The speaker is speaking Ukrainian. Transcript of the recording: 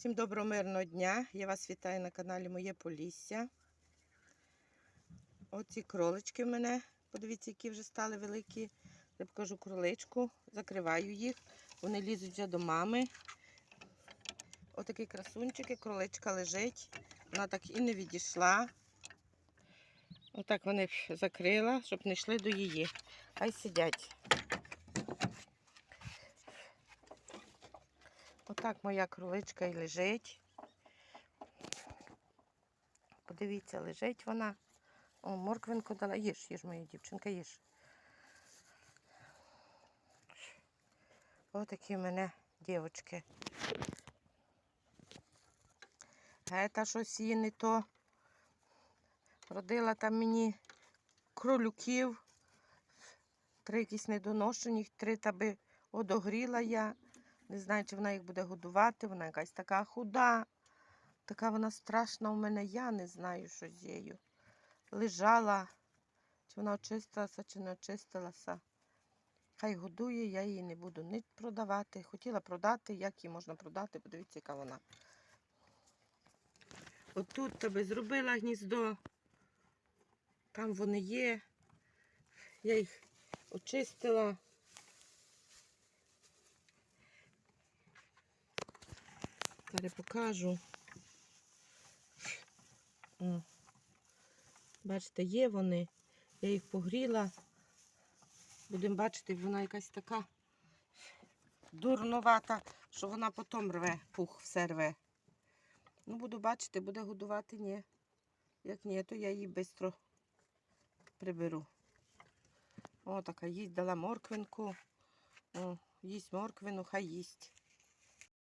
Всім доброго мирного дня. Я вас вітаю на каналі Моє Полісся. Оці кролички в мене. Подивіться, які вже стали великі. Я покажу кроличку, закриваю їх. Вони лізуть вже до мами. Отакі красунчики, кроличка лежить. Вона так і не відійшла. Отак вони закрила, щоб не йшли до її. Хай сидять. Отак моя кроличка і лежить. Подивіться, лежить вона. О, морквинку дала. Їж, їж, моя дівчинка, їж. Отакі в мене дівчатки. Гета щось її не то. Родила там мені кролюків. Три якісь недоношені, три таби одогріла я. Не знаю, чи вона їх буде годувати. Вона якась така худа. Така вона страшна у мене. Я не знаю, що з нею. Лежала. Чи вона очистилася, чи не очистилася. Хай годує, я її не буду ні продавати. Хотіла продати, як її можна продати, подивіться, яка вона. Отут тебе зробила гніздо. Там вони є. Я їх очистила. Зараз покажу. О. Бачите, є вони. Я їх погріла. Будемо бачити, вона якась така дурновата, що вона потім рве, пух все рве. Ну, буду бачити, буде годувати, ні. Як ні, то я її швидко приберу. О, така їсть, дала морквинку. О, їсть морквину, хай їсть.